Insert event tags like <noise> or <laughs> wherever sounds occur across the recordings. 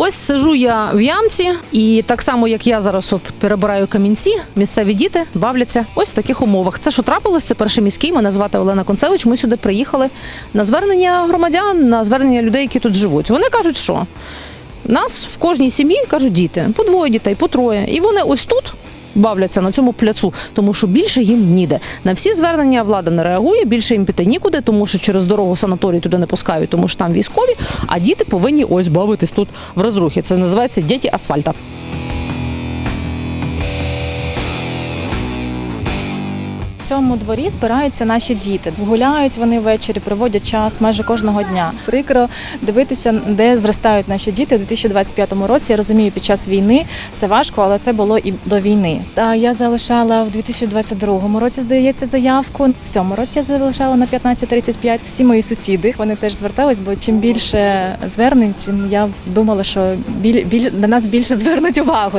Ось сижу я в ямці, і так само як я зараз от перебираю камінці, місцеві діти бавляться ось в таких умовах. Це що трапилось? Це перший міський. Мене звати Олена Концевич. Ми сюди приїхали на звернення громадян, на звернення людей, які тут живуть. Вони кажуть, що нас в кожній сім'ї кажуть діти, по двоє дітей, по троє. І вони ось тут. Бавляться на цьому пляцу, тому що більше їм ніде. На всі звернення влада не реагує, більше їм піти нікуди, тому що через дорогу санаторій туди не пускають, тому що там військові. А діти повинні ось бавитись тут в розрухі. Це називається діти асфальта. Цьому дворі збираються наші діти. Гуляють вони ввечері, проводять час майже кожного дня. Прикро дивитися, де зростають наші діти у 2025 році. Я розумію, під час війни це важко, але це було і до війни. Та я залишала в 2022 році, здається, заявку. В цьому році я залишала на 15.35. Всі мої сусіди вони теж звертались, бо чим більше звернень, тим я думала, що біль, біль, на нас більше звернуть увагу.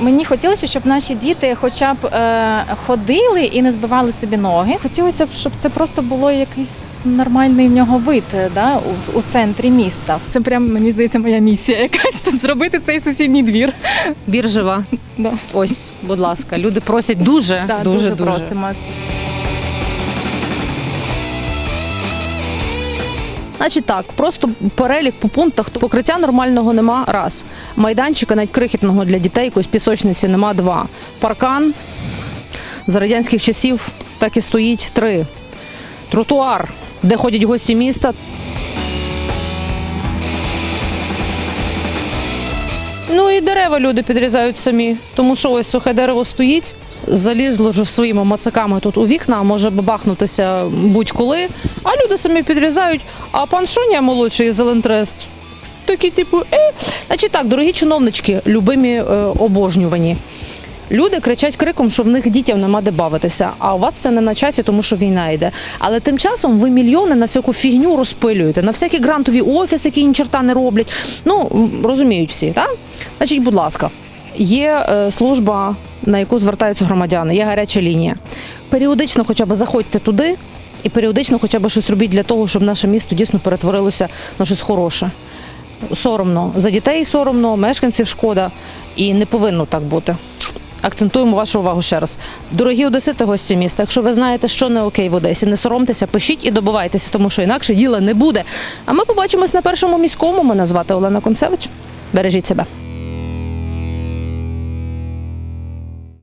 Мені хотілося, щоб наші діти хоча б е, ходили і не збивали собі ноги. Хотілося б, щоб це просто було якийсь нормальний в нього вид е, да, у, у центрі міста. Це прям мені здається моя місія <laughs> якась зробити цей сусідній двір. Біржева. Да. Ось, будь ласка, люди просять дуже, Да, дуже, дуже, дуже. просимо. Значить так, просто перелік по пунктах. Покриття нормального нема. Раз. Майданчика навіть крихітного для дітей, якоїсь пісочниці нема. Два. Паркан за радянських часів так і стоїть. Три. Тротуар, де ходять гості міста. Ну і дерева люди підрізають самі, тому що ось сухе дерево стоїть, залізло вже своїми мацаками тут у вікна, може бабахнутися будь-коли. А люди самі підрізають. А пан Шоня молодший Зелентрест. Такі, типу, е. Значить так, дорогі чиновнички, любимі е, обожнювані. Люди кричать криком, що в них дітям нема де бавитися, а у вас все не на часі, тому що війна йде. Але тим часом ви мільйони на всяку фігню розпилюєте, на всякі грантові офіси, які ні черта не роблять. Ну розуміють всі, так? Значить, будь ласка, є е, служба, на яку звертаються громадяни, є гаряча лінія. Періодично, хоча б заходьте туди, і періодично, хоча б щось робіть для того, щоб наше місто дійсно перетворилося на щось хороше. Соромно за дітей соромно, мешканців шкода, і не повинно так бути. Акцентуємо вашу увагу ще раз. Дорогі одесити, гості міста. Якщо ви знаєте, що не окей в Одесі, не соромтеся, пишіть і добивайтеся, тому що інакше діла не буде. А ми побачимось на першому міському. Мене звати Олена Концевич. Бережіть себе.